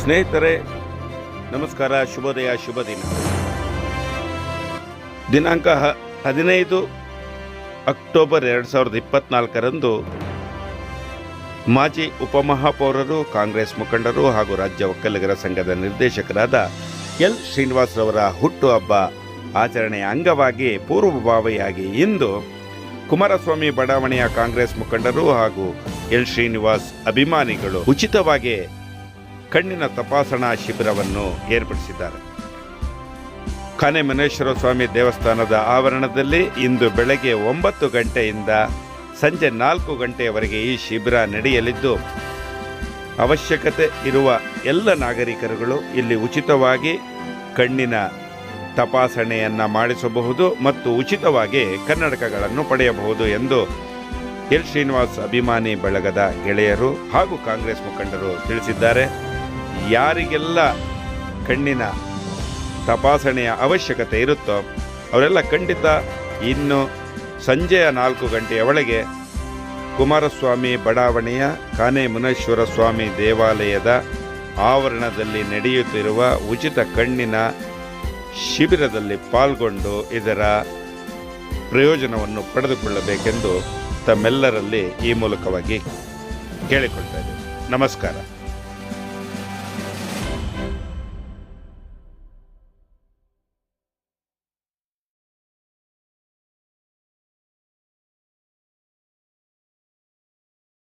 ಸ್ನೇಹಿತರೆ, ನಮಸ್ಕಾರ, ಶುಭೋದಯ ಶುಭ ದಿನ ದಿನಾಂಕ ಹದಿನೈದು ಅಕ್ಟೋಬರ್ ಎರಡು ಸಾವಿರದ ಇಪ್ಪತ್ನಾಲ್ಕರಂದು ಮಾಜಿ ಉಪಮಹಾಪೌರರು, ಕಾಂಗ್ರೆಸ್ ಮುಖಂಡರು ಹಾಗೂ ರಾಜ್ಯ ಒಕ್ಕಲಿಗರ ಸಂಘದ ನಿರ್ದೇಶಕರಾದ ಎಲ್ ಶ್ರೀನಿವಾಸ್ರವರ ಹುಟ್ಟುಹಬ್ಬ ಆಚರಣೆಯ ಅಂಗವಾಗಿ ಪೂರ್ವಭಾವಿಯಾಗಿ ಇಂದು ಕುಮಾರಸ್ವಾಮಿ ಬಡಾವಣೆಯ ಕಾಂಗ್ರೆಸ್ ಮುಖಂಡರು ಹಾಗೂ ಎಲ್ ಶ್ರೀನಿವಾಸ್ ಅಭಿಮಾನಿಗಳು ಉಚಿತವಾಗಿ ಕಣ್ಣಿನ ತಪಾಸಣಾ ಶಿಬಿರವನ್ನು ಏರ್ಪಡಿಸಿದ್ದಾರೆ. ಕನೆಮನೇಶ್ವರ ಸ್ವಾಮಿ ದೇವಸ್ಥಾನದ ಆವರಣದಲ್ಲಿ ಇಂದು ಬೆಳಗ್ಗೆ ಒಂಬತ್ತು ಗಂಟೆಯಿಂದ ಸಂಜೆ ನಾಲ್ಕು ಗಂಟೆಯವರೆಗೆ ಈ ಶಿಬಿರ ನಡೆಯಲಿದ್ದು, ಅವಶ್ಯಕತೆ ಇರುವ ಎಲ್ಲ ನಾಗರಿಕರುಗಳು ಇಲ್ಲಿ ಉಚಿತವಾಗಿ ಕಣ್ಣಿನ ತಪಾಸಣೆಯನ್ನು ಮಾಡಿಸಬಹುದು ಮತ್ತು ಉಚಿತವಾಗಿ ಕನ್ನಡಕಗಳನ್ನು ಪಡೆಯಬಹುದು ಎಂದು ಎಲ್ ಶ್ರೀನಿವಾಸ್ ಅಭಿಮಾನಿ ಬಳಗದ ಗೆಳೆಯರು ಹಾಗೂ ಕಾಂಗ್ರೆಸ್ ಮುಖಂಡರು ತಿಳಿಸಿದ್ದಾರೆ. ಯಾರಿಗೆಲ್ಲ ಕಣ್ಣಿನ ತಪಾಸಣೆಯ ಅವಶ್ಯಕತೆ ಇರುತ್ತೋ ಅವರೆಲ್ಲ ಖಂಡಿತ ಇನ್ನು ಸಂಜೆಯ ನಾಲ್ಕು ಗಂಟೆಯ ಒಳಗೆ ಕುಮಾರಸ್ವಾಮಿ ಬಡಾವಣೆಯ ಕಾನೆ ಮುನೇಶ್ವರ ಸ್ವಾಮಿ ದೇವಾಲಯದ ಆವರಣದಲ್ಲಿ ನಡೆಯುತ್ತಿರುವ ಉಚಿತ ಕಣ್ಣಿನ ಶಿಬಿರದಲ್ಲಿ ಪಾಲ್ಗೊಂಡು ಇದರ ಪ್ರಯೋಜನವನ್ನು ಪಡೆದುಕೊಳ್ಳಬೇಕೆಂದು ತಮ್ಮೆಲ್ಲರಲ್ಲಿ ಈ ಮೂಲಕವಾಗಿ ಕೇಳಿಕೊಳ್ತಾ ನಮಸ್ಕಾರ.